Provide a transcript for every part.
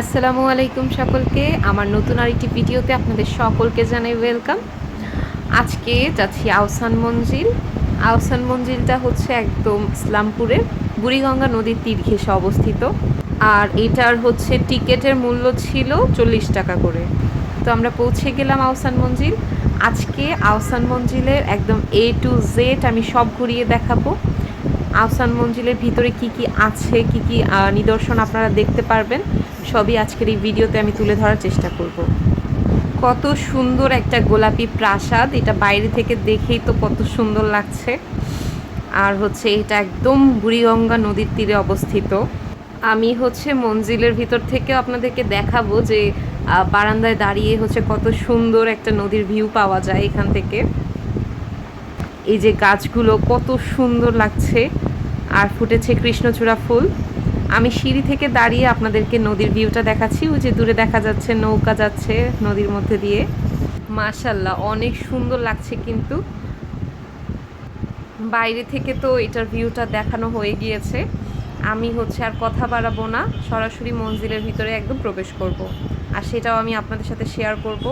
আসসালামু আলাইকুম সকলকে। আমার নতুন আরেকটি ভিডিওতে আপনাদের সকলকে জানাই ওয়েলকাম আজকে যাচ্ছি আহসান মঞ্জিল। আহসান মঞ্জিলটা হচ্ছে একদম ইসলামপুরের বুড়িগঙ্গা নদীর তীর ঘেঁষে অবস্থিত। আর এটার হচ্ছে টিকেটের মূল্য ছিল চল্লিশ টাকা করে। তো আমরা পৌঁছে গেলাম আহসান মঞ্জিল। আজকে আহসান মঞ্জিলের একদম এ টু জেড আমি সব ঘুরিয়ে দেখাবো। আহসান মঞ্জিলের ভিতরে কি কি আছে, কি কি নিদর্শন আপনারা দেখতে পারবেন, সবই আজকের এই ভিডিওতে আমি তুলে ধরার চেষ্টা করব। কত সুন্দর একটা গোলাপি প্রাসাদ, এটা বাইরে থেকে দেখেই তো কত সুন্দর লাগছে। আর হচ্ছে এটা একদম বুড়িগঙ্গা নদীর তীরে অবস্থিত। আমি হচ্ছে মঞ্জিলের ভিতর থেকে আপনাদেরকে দেখাবো যে বারান্দায় দাঁড়িয়ে হচ্ছে কত সুন্দর একটা নদীর ভিউ পাওয়া যায় এখান থেকে। এই যে গাছগুলো কত সুন্দর লাগছে। আর ফুটেছে কৃষ্ণচূড়া ফুল। আমি সিঁড়ি থেকে দাঁড়িয়ে আপনাদেরকে নদীর ভিউটা দেখাচ্ছি। ওই যে দূরে দেখা যাচ্ছে, নৌকা যাচ্ছে নদীর মধ্যে দিয়ে। মাশাল্লাহ অনেক সুন্দর লাগছে কিন্তু। বাইরে থেকে তো এটার ভিউটা দেখানো হয়ে গিয়েছে। আমি হচ্ছে আর কথা বাড়াবো না। সরাসরি মঞ্জিলের ভিতরে একদম প্রবেশ করব। আর সেটাও আমি আপনাদের সাথে শেয়ার করব।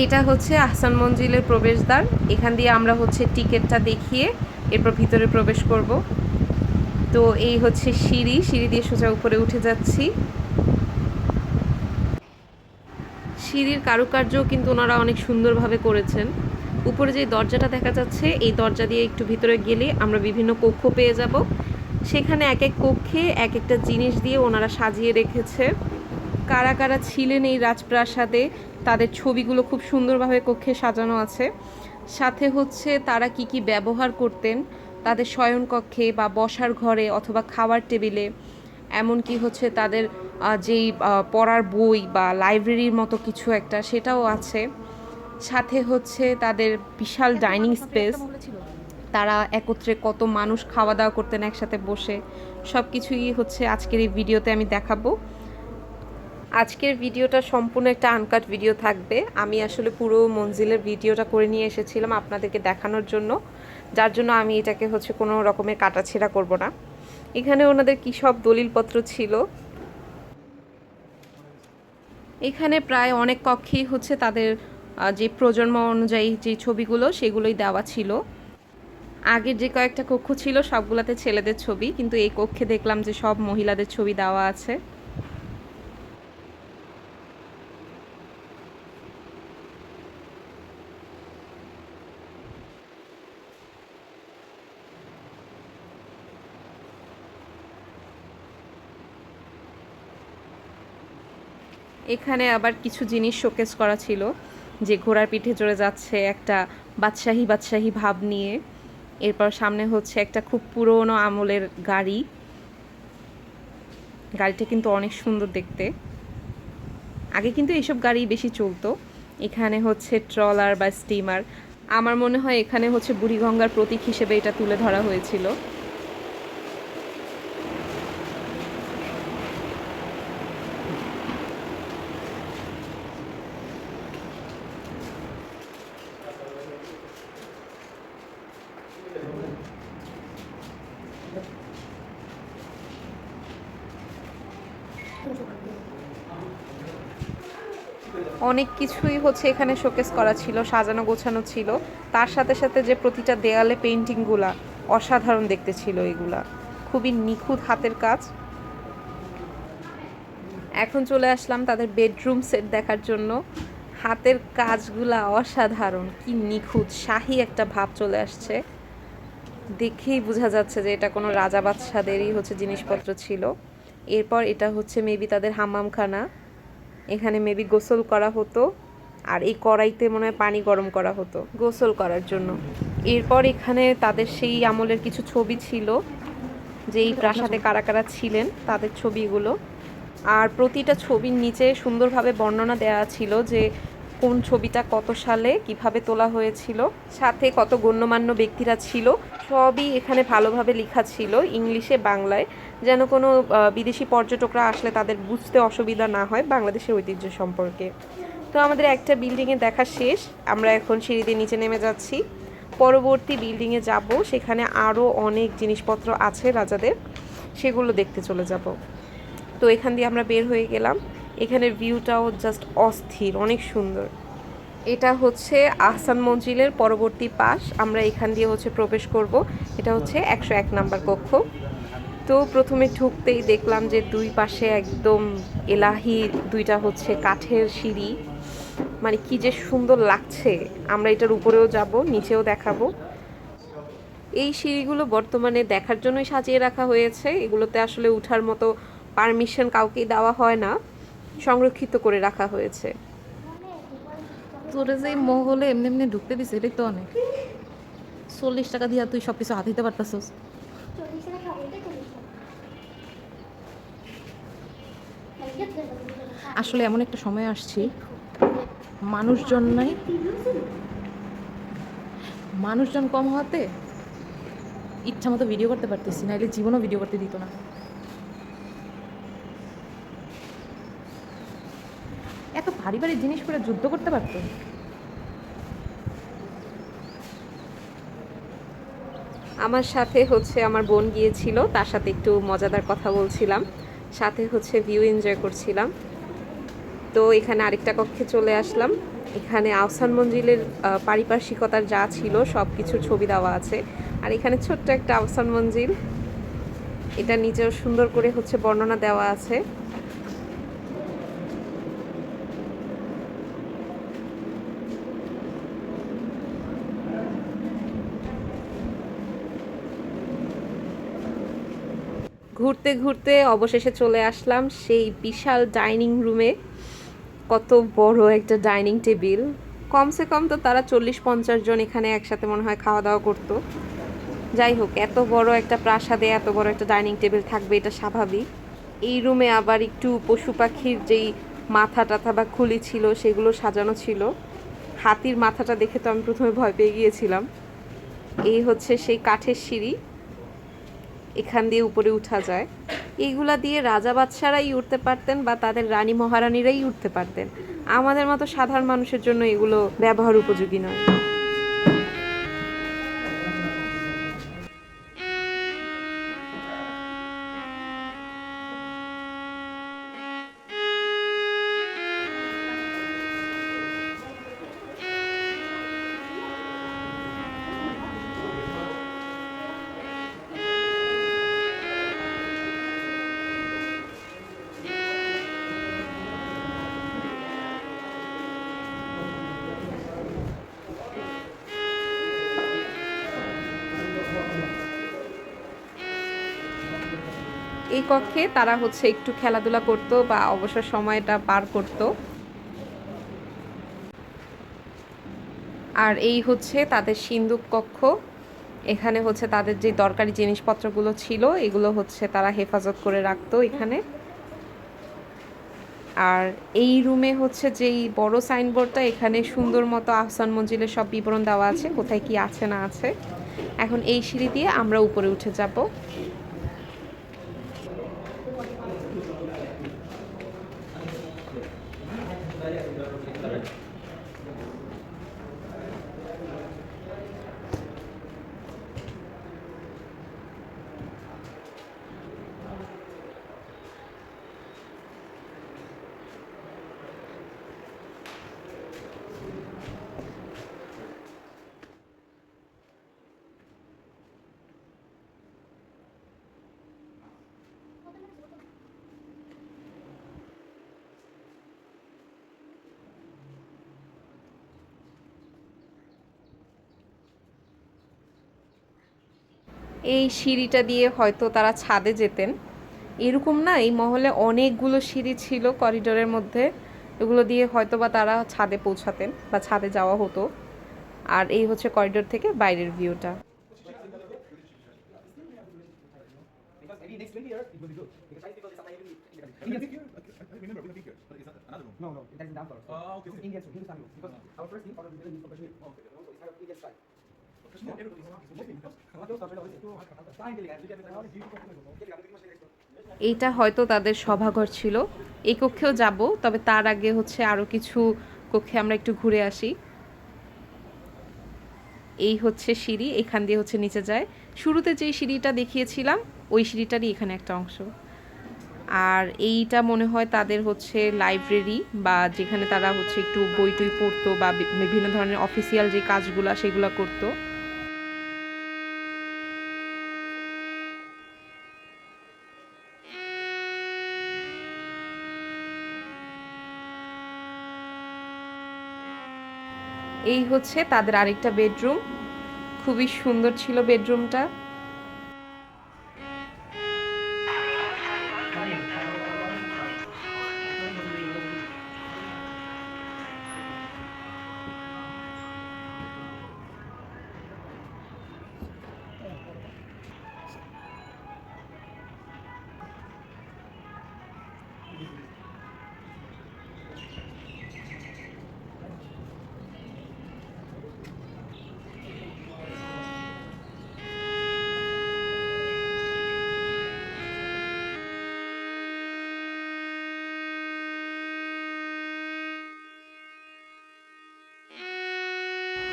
এইটা হচ্ছে আহসান মঞ্জিলের প্রবেশদ্বার। এখান দিয়ে আমরা হচ্ছে টিকিটটা দেখিয়ে এরপর ভিতরে প্রবেশ করব। তো এই হচ্ছে সিঁড়ি সিঁড়ি দিয়ে সোজা উপরে উঠে যাচ্ছি। সিঁড়ির কারুকার্যও কিন্তু ওনারা অনেক সুন্দরভাবে করেছেন। উপরে যে দরজাটা দেখা যাচ্ছে, এই দরজা দিয়ে একটু ভিতরে গেলে আমরা বিভিন্ন কক্ষ পেয়ে যাব। সেখানে এক এক কক্ষে এক একটা জিনিস দিয়ে ওনারা সাজিয়ে রেখেছে। কারা কারা ছিলেন এই রাজপ্রাসাদে তাদের ছবিগুলো খুব সুন্দরভাবে কক্ষে সাজানো আছে। সাথে হচ্ছে তারা কি কি ব্যবহার করতেন তাদের শয়নকক্ষে বা বসার ঘরে অথবা খাওয়ার টেবিলে এমনকি হচ্ছে তাদের যেই পড়ার বই বা লাইব্রেরির মতো কিছু একটা সেটাও আছে। সাথে হচ্ছে তাদের বিশাল ডাইনিং স্পেস। তারা একত্রে কত মানুষ খাওয়া দাওয়া করতেন একসাথে বসে। সব কিছুই হচ্ছে আজকের এই ভিডিওতে আমি দেখাবো। আজকের ভিডিওটা সম্পূর্ণ একটা আনকাট ভিডিও থাকবে। আমি আসলে পুরো মঞ্জিলের ভিডিওটা করে নিয়ে এসেছিলাম আপনাদেরকে দেখানোর জন্য। যার জন্য আমি এটাকে হচ্ছে কোনো রকমের কাটাছেড়া করব না। এখানে ওনাদের কী সব দলিলপত্র ছিল? এখানে প্রায় অনেক কক্ষেই হচ্ছে তাদের যে প্রজন্ম অনুযায়ী যে ছবিগুলো, সেগুলোই দেওয়া ছিল। আগের যে কয়েকটা কক্ষ ছিল, সবগুলাতে ছেলেদের ছবি, কিন্তু এই কক্ষে দেখলাম যে সব মহিলাদের ছবি দেওয়া আছে। এখানে আবার কিছু জিনিস শোকেস করা ছিল, যে ঘোড়ার পিঠে চড়ে যাচ্ছে একটা বাদশাহী বাদশাহী ভাব নিয়ে। এরপর সামনে হচ্ছে একটা খুব পুরনো আমলের গাড়ি। গাড়িটা কিন্তু অনেক সুন্দর দেখতে। আগে কিন্তু এইসব গাড়ি বেশি চলতো। এখানে হচ্ছে ট্রলার বা স্টিমার। আমার মনে হয় এখানে হচ্ছে বুড়িগঙ্গার প্রতীক হিসেবে এটা তুলে ধরা হয়েছিল। অনেক কিছুই হচ্ছে এখানে শোকেস করা ছিল, সাজানো গোছানো ছিল। তার সাথে সাথে যে প্রতিটা দেয়ালে পেন্টিংগুলা অসাধারণ দেখতে ছিল এগুলা। খুবই নিখুঁত হাতের কাজ। এখন চলে আসলাম তাদের বেডরুম সেট দেখার জন্য। হাতের কাজগুলা অসাধারণ, কি নিখুঁত, শাহী একটা ভাব চলে আসছে। দেখেই বোঝা যাচ্ছে যে এটা কোনো রাজা বাদশাদেরই হচ্ছে জিনিসপত্র ছিল। এরপর এটা হচ্ছে মেবি তাদের হাম্মামখানা। এখানে মেবি গোসল করা হতো, আর এই কড়াইতে মনে হয় পানি গরম করা হতো গোসল করার জন্য। এরপর এখানে তাদের সেই আমলের কিছু ছবি ছিল, যে এই প্রাসাদে কারা কারা ছিলেন তাদের ছবিগুলো। আর প্রতিটা ছবির নিচে সুন্দরভাবে বর্ণনা দেওয়া ছিল যে কোন ছবিটা কত সালে, কীভাবে তোলা হয়েছিল, সাথে কত গণ্যমান্য ব্যক্তিরা ছিল, সবই এখানে ভালোভাবে লেখা ছিল ইংলিশে, বাংলায়। যেন কোনো বিদেশি পর্যটকরা আসলে তাদের বুঝতে অসুবিধা না হয় বাংলাদেশের ঐতিহ্য সম্পর্কে। তো আমাদের একটা বিল্ডিংয়ে দেখা শেষ, আমরা এখন সিঁড়ি দিয়ে নিচে নেমে যাচ্ছি। পরবর্তী বিল্ডিংয়ে যাব, সেখানে আরও অনেক জিনিসপত্র আছে রাজাদের, সেগুলো দেখতে চলে যাব। তো এখান দিয়ে আমরা বের হয়ে গেলাম। এখানের ভিউটাও জাস্ট অস্থির, অনেক সুন্দর। এটা হচ্ছে আহসান মঞ্জিলের পরবর্তী পাশ, আমরা এখান দিয়ে হচ্ছে প্রবেশ করব। এটা হচ্ছে একশো এক নাম্বার কক্ষ। তো প্রথমে ঢুকতেই দেখলাম যে দুই পাশে একদম এলাহি, দুইটা হচ্ছে কাঠের সিঁড়ি। মানে কি যে সুন্দর লাগছে। আমরা এটার উপরেও যাব, নিচেও দেখাবো। এই সিঁড়িগুলো বর্তমানে দেখার জন্যই সাজিয়ে রাখা হয়েছে। এগুলোতে আসলে উঠার মতো পারমিশন কাউকেই দেওয়া হয় না। সংরক্ষিত করে রাখা হয়েছে। তোরে যে মহলে এমনি এমনি ঢুকতে দিছে, এটাই তো অনেক। চল্লিশ টাকা দিয়া তুই সব কিছু হাত দিতে চল্লিশ আসলে এমন একটা সময় আসছি, মানুষজন নাই। মানুষজন কম হওয়াতে ইচ্ছা মতো ভিডিও করতে পারতেছি না, এলে জীবনও ভিডিও করতে দিত না। ভারী ভারী জিনিস করে যুদ্ধ করতে পারতো? আমার সাথে হচ্ছে আমার বোন গিয়েছিল, তার সাথে একটু মজাদার কথা বলছিলাম। সাথে হচ্ছে ভিউ এনজয় করছিলাম। তো এখানে আরেকটা কক্ষে চলে আসলাম। এখানে আহসান মঞ্জিলের পারিপার্শ্বিকতার যা ছিল সব কিছুর ছবি দেওয়া আছে। আর এখানে ছোট্ট একটা আহসান মঞ্জিল। এটা নিজেও সুন্দর করে হচ্ছে বর্ণনা দেওয়া আছে। ঘুরতে ঘুরতে অবশেষে চলে আসলাম সেই বিশাল ডাইনিং রুমে। কত বড় একটা ডাইনিং টেবিল। কমসে কম তো তারা চল্লিশ পঞ্চাশ জন এখানে একসাথে মনে হয় খাওয়া দাওয়া করতো। যাই হোক, এত বড় একটা প্রাসাদে এত বড় একটা ডাইনিং টেবিল থাকবে, এটা স্বাভাবিক। এই রুমে আবার একটু পশু পাখির যেই মাথা টাথা বা খুলি ছিল, সেগুলো সাজানো ছিল। হাতির মাথাটা দেখে তো আমি প্রথমে ভয় পেয়ে গিয়েছিলাম। এই হচ্ছে সেই কাঠের সিঁড়ি। এখান দিয়ে উপরে উঠা যায়। এইগুলা দিয়ে রাজা বাদশারাই উঠতে পারতেন বা তাদের রানী মহারানীরাই উঠতে পারতেন। আমাদের মতো সাধারণ মানুষের জন্য এগুলো ব্যবহার উপযোগী নয়। এই কক্ষে তারা হচ্ছে একটু খেলাধুলা করত বা অবসর সময়টা পার করত। আর এই হচ্ছে তাদের সিন্ধুক কক্ষ। এখানে হচ্ছে তাদের যে দরকারি জিনিসপত্রগুলো ছিল, এগুলো হচ্ছে তারা হেফাজত করে রাখতো এখানে। আর এই রুমে হচ্ছে যেই বড় সাইনবোর্ডটা, এখানে সুন্দর মতো আহসান মঞ্জিলের সব বিবরণ দেওয়া আছে, কোথায় কি আছে না আছে। এখন এই সিঁড়ি দিয়ে আমরা উপরে উঠে যাব। এই সিঁড়িটা দিয়ে হয়তো তারা ছাদে যেতেন এরকম না এই মহলে অনেকগুলো সিঁড়ি ছিল করিডোরের মধ্যে এগুলো দিয়ে হয়তো বা তারা ছাদে পৌঁছাতেন বা ছাদে যাওয়া হতো আর এই হচ্ছে করিডোর থেকে বাইরের ভিউটা Because maybe next 20 years it will be good. Because Chinese people they supply even Indian. I think here, I remember we have here, but it's another room. No, no, that is in down. Ah, okay, This okay. Indian room, Hindustani room. Because our first team ordered the building is from Kashmir. Okay. Also it's kind of Indian style. এইটা হয়তো তাদের সভাঘর ছিল। এই কক্ষেও যাব, তবে তার আগে হচ্ছে আরও কিছু কক্ষে আমরা একটু ঘুরে আসি। এই হচ্ছে সিঁড়ি, এখান দিয়ে হচ্ছে নিচে যায়। শুরুতে যেই সিঁড়িটা দেখিয়েছিলাম, ওই সিঁড়িটারই এখানে একটা অংশ। আর এইটা মনে হয় তাদের হচ্ছে লাইব্রেরি বা যেখানে তারা হচ্ছে একটু বই টই পড়তো বা, বিভিন্ন ধরনের অফিসিয়াল যে কাজগুলো, সেগুলো করতো। এই হচ্ছে তাদের আরেকটা বেডরুম। খুবই সুন্দর ছিল বেডরুমটা।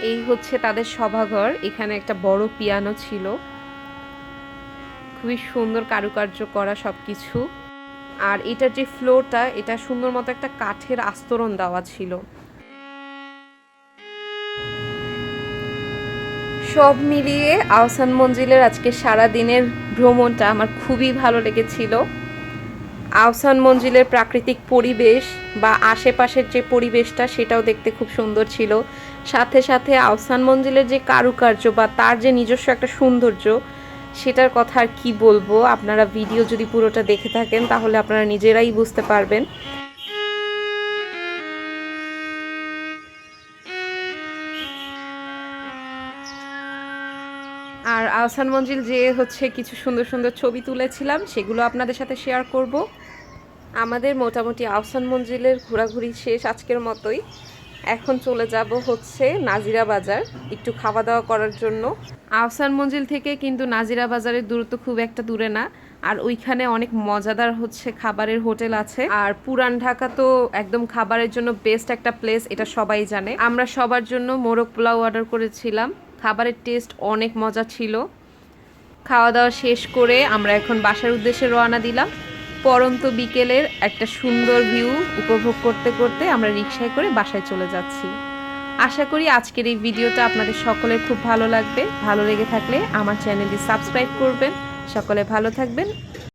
এই হচ্ছে তাদের সভাঘর। এখানে একটা বড় পিয়ানো ছিল। খুবই সুন্দর কারুকার্য করা সব কিছু আর এটার যে ফ্লোরটা, এটা সুন্দর মতো একটা কাঠের আস্তরণ দেওয়া ছিল। সব মিলিয়ে আহসান মঞ্জিলের আজকে সারা দিনের ভ্রমণটা আমার খুবই ভালো লেগেছিল। আহসান মঞ্জিলের প্রাকৃতিক পরিবেশ বা আশেপাশের যে পরিবেশটা, সেটাও দেখতে খুব সুন্দর ছিল। সাথে সাথে আহসান মঞ্জিলের যে কারুকার্য বা তার যে নিজস্ব একটা সৌন্দর্য, সেটার কথা আর কি বলব? আপনারা ভিডিও যদি পুরোটা দেখে থাকেন, তাহলে আপনারা নিজেরাই বুঝতে পারবেন। আর আহসান মঞ্জিল যে হচ্ছে কিছু সুন্দর সুন্দর ছবি তুলেছিলাম, সেগুলো আপনাদের সাথে শেয়ার করব। আমাদের মোটামুটি আহসান মঞ্জিলের ঘোরাঘুরি শেষ আজকের মতোই। এখন চলে যাব হচ্ছে নাজিরা বাজার, একটু খাওয়া দাওয়া করার জন্য। আফসান মঞ্জিল থেকে কিন্তু নাজিরা বাজারের দূরত্ব খুব একটা দূরে না, আর ওইখানে অনেক মজাদার হচ্ছে খাবারের হোটেল আছে। আর পুরান ঢাকা তো একদম খাবারের জন্য বেস্ট একটা প্লেস এটা সবাই জানে। আমরা সবার জন্য মোরগ পোলাও অর্ডার করেছিলাম, খাবারের টেস্ট অনেক মজা ছিল। খাওয়া দাওয়া শেষ করে আমরা এখন বাসার উদ্দেশ্যে রওনা দিলাম। পরন্ত বিকেলের একটা সুন্দর ভিউ উপভোগ করতে করতে আমরা রিক্সায় করে বাসায় চলে যাচ্ছি। আশা করি আজকের এই ভিডিওটা আপনাদের সকলের খুব ভালো লাগবে। ভালো লেগে থাকলে আমার চ্যানেলটি সাবস্ক্রাইব করবেন। সকলে ভালো থাকবেন।